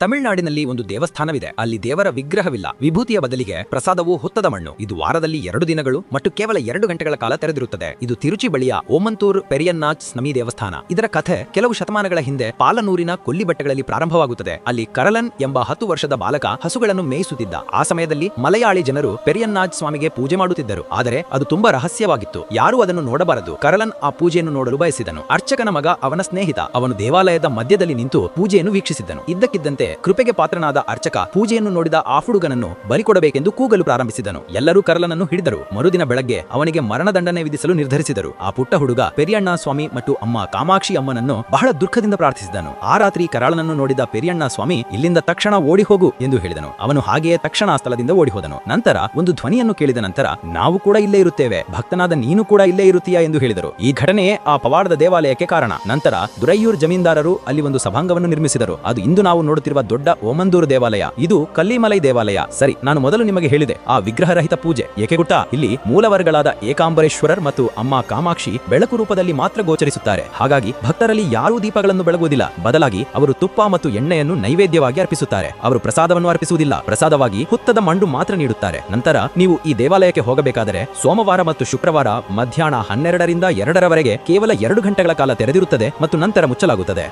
ತಮಿಳುನಾಡಿನಲ್ಲಿ ಒಂದು ದೇವಸ್ಥಾನವಿದೆ. ಅಲ್ಲಿ ದೇವರ ವಿಗ್ರಹವಿಲ್ಲ. ವಿಭೂತಿಯ ಬದಲಿಗೆ ಪ್ರಸಾದವು ಹುತ್ತದ ಮಣ್ಣು. ಇದು ವಾರದಲ್ಲಿ ಎರಡು ದಿನಗಳು ಮತ್ತು ಕೇವಲ ಎರಡು ಗಂಟೆಗಳ ಕಾಲ ತೆರೆದಿರುತ್ತದೆ. ಇದು ತಿರುಚಿ ಬಳಿಯ ಓಮಂತೂರ್ ಪೆರಿಯನ್ನಾಚ್ ಸ್ನಮಿ ದೇವಸ್ಥಾನ. ಇದರ ಕಥೆ ಕೆಲವು ಶತಮಾನಗಳ ಹಿಂದೆ ಪಾಲನೂರಿನ ಕೊಲ್ಲಿಬಟ್ಟೆಗಳಲ್ಲಿ ಪ್ರಾರಂಭವಾಗುತ್ತದೆ. ಅಲ್ಲಿ ಕರಲನ್ ಎಂಬ ಹತ್ತು ವರ್ಷದ ಬಾಲಕ ಹಸುಗಳನ್ನು ಮೇಯಿಸುತ್ತಿದ್ದ. ಆ ಸಮಯದಲ್ಲಿ ಮಲಯಾಳಿ ಜನರು ಪೆರಿಯನ್ನಾಜ್ ಸ್ವಾಮಿಗೆ ಪೂಜೆ ಮಾಡುತ್ತಿದ್ದರು. ಆದರೆ ಅದು ತುಂಬಾ ರಹಸ್ಯವಾಗಿತ್ತು. ಯಾರೂ ಅದನ್ನು ನೋಡಬಾರದು. ಕರಲನ್ ಆ ಪೂಜೆಯನ್ನು ನೋಡಲು ಬಯಸಿದನು. ಅರ್ಚಕನ ಮಗ ಅವನ ಸ್ನೇಹಿತ ಅವನು ದೇವಾಲಯದ ಮಧ್ಯದಲ್ಲಿ ನಿಂತು ಪೂಜೆಯನ್ನು ವೀಕ್ಷಿಸಿದ್ದನು. ಇದ್ದಕ್ಕಿದ್ದಂತೆ ಕೃಪೆಗೆ ಪಾತ್ರನಾದ ಅರ್ಚಕ ಪೂಜೆಯನ್ನು ನೋಡಿದ ಆ ಹುಡುಗನನ್ನು ಬಲಿಕೊಡಬೇಕೆಂದು ಕೂಗಲು ಪ್ರಾರಂಭಿಸಿದನು. ಎಲ್ಲರೂ ಕರಲನನ್ನು ಹಿಡಿದರು. ಮರುದಿನ ಬೆಳಗ್ಗೆ ಅವನಿಗೆ ಮರಣದಂಡನೆ ವಿಧಿಸಲು ನಿರ್ಧರಿಸಿದರು. ಆ ಪುಟ್ಟ ಹುಡುಗ ಪೆರಿಯಣ್ಣ ಸ್ವಾಮಿ ಮತ್ತು ಅಮ್ಮ ಕಾಮಾಕ್ಷಿ ಅಮ್ಮನನ್ನು ಬಹಳ ದುಃಖದಿಂದ ಪ್ರಾರ್ಥಿಸಿದನು. ಆ ರಾತ್ರಿ ಕರಾಳನನ್ನು ನೋಡಿದ ಪೆರಿಯಣ್ಣ ಸ್ವಾಮಿ, ಇಲ್ಲಿಂದ ತಕ್ಷಣ ಓಡಿ ಹೋಗು ಎಂದು ಹೇಳಿದನು. ಅವನು ಹಾಗೆಯೇ ತಕ್ಷಣ ಆ ಸ್ಥಳದಿಂದ ಓಡಿ ಹೋದನು. ನಂತರ ಒಂದು ಧ್ವನಿಯನ್ನು ಕೇಳಿದ ನಂತರ, ನಾವು ಕೂಡ ಇಲ್ಲೇ ಇರುತ್ತೇವೆ. ಭಕ್ತನಾದ ನೀನು ಕೂಡ ಇಲ್ಲೇ ಇರುತ್ತೀಯ? ಎಂದು ಹೇಳಿದರು. ಈ ಘಟನೆಯೇ ಆ ಪವಾಡದ ದೇವಾಲಯಕ್ಕೆ ಕಾರಣ. ನಂತರ ದುರೈಯೂರ್ ಜಮೀನ್ದಾರರು ಅಲ್ಲಿ ಒಂದು ಸಭಾಂಗವನ್ನು ನಿರ್ಮಿಸಿದರು. ಅದು ಇಂದು ನಾವು ನೋಡುತ್ತಿರುವ ದೊಡ್ಡ ಓಮಂದೂರು ದೇವಾಲಯ. ಇದು ಕಲ್ಲಿಮಲೈ ದೇವಾಲಯ. ಸರಿ, ನಾನು ಮೊದಲು ನಿಮಗೆ ಹೇಳಿದೆ, ಆ ವಿಗ್ರಹರಹಿತ ಪೂಜೆ. ಏಕೆ ಗೊತ್ತಾ? ಇಲ್ಲಿ ಮೂಲವರ್ಗಳಾದ ಏಕಾಂಬರೇಶ್ವರರ್ ಮತ್ತು ಅಮ್ಮ ಕಾಮಾಕ್ಷಿ ಬೆಳಕು ರೂಪದಲ್ಲಿ ಮಾತ್ರ ಗೋಚರಿಸುತ್ತಾರೆ. ಹಾಗಾಗಿ ಭಕ್ತರಲ್ಲಿ ಯಾರೂ ದೀಪಗಳನ್ನು ಬೆಳಗುವುದಿಲ್ಲ. ಬದಲಾಗಿ ಅವರು ತುಪ್ಪ ಮತ್ತು ಎಣ್ಣೆಯನ್ನು ನೈವೇದ್ಯವಾಗಿ ಅರ್ಪಿಸುತ್ತಾರೆ. ಅವರು ಪ್ರಸಾದವನ್ನು ಅರ್ಪಿಸುವುದಿಲ್ಲ. ಪ್ರಸಾದವಾಗಿ ಹುತ್ತದ ಮಂಡು ಮಾತ್ರ ನೀಡುತ್ತಾರೆ. ನಂತರ ನೀವು ಈ ದೇವಾಲಯಕ್ಕೆ ಹೋಗಬೇಕಾದರೆ ಸೋಮವಾರ ಮತ್ತು ಶುಕ್ರವಾರ ಮಧ್ಯಾಹ್ನ ಹನ್ನೆರಡರಿಂದ ಎರಡರವರೆಗೆ ಕೇವಲ ಎರಡು ಗಂಟೆಗಳ ಕಾಲ ತೆರೆದಿರುತ್ತದೆ ಮತ್ತು ನಂತರ ಮುಚ್ಚಲಾಗುತ್ತದೆ.